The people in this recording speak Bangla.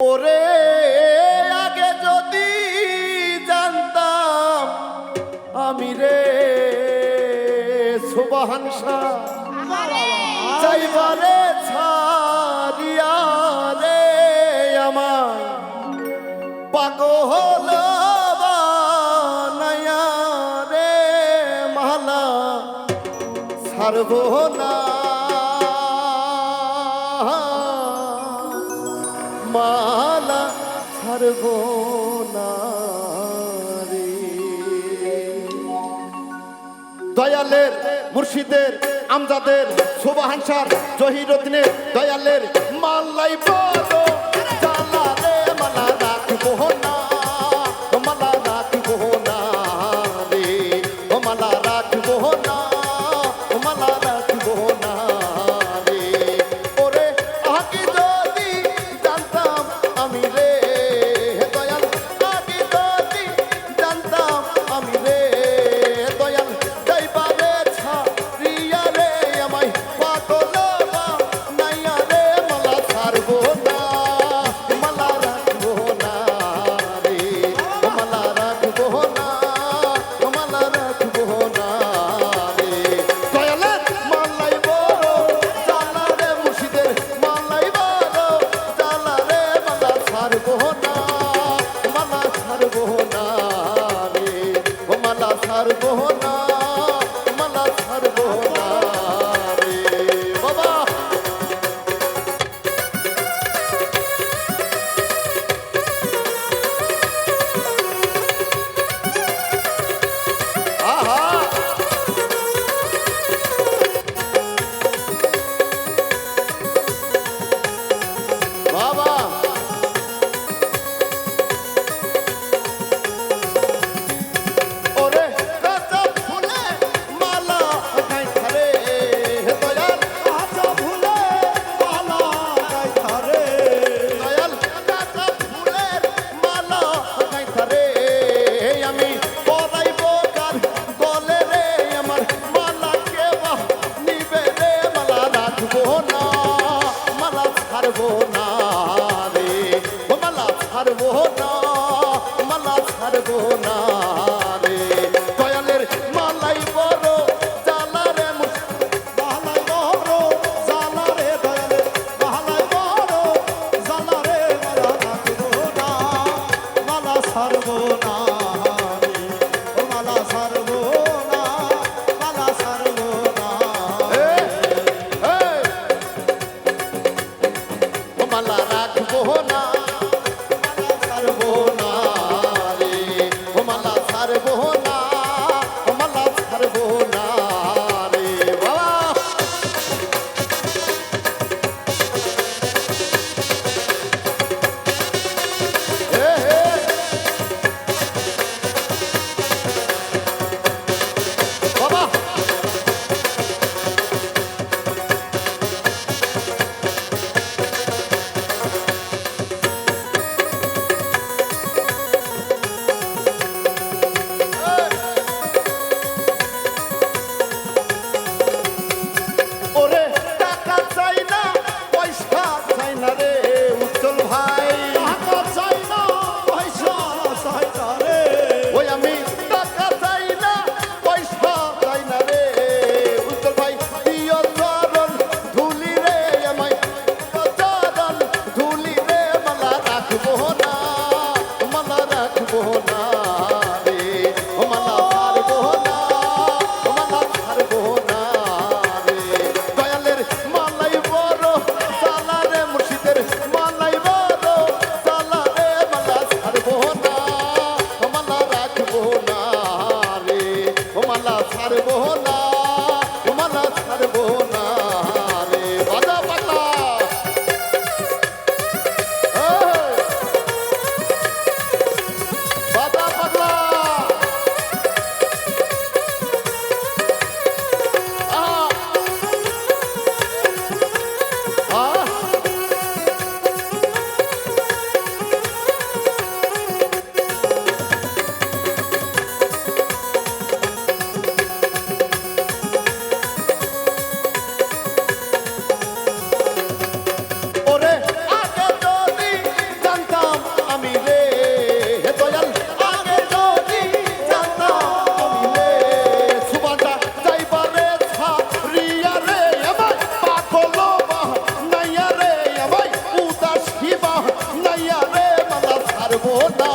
ওরে, আগে যদি জানতাম আমি রে সুবহানসা চাইবারে ছাড়িয়া রে আমার পাগল বানায়া রে মালা সার্বনা পারব না রে। দয়ালের মুর্শিদের আমজাদের শোভাহানসার জহিরুদ্দিনের দয়ালের মাল্লাই বল ছাড়বো না போதா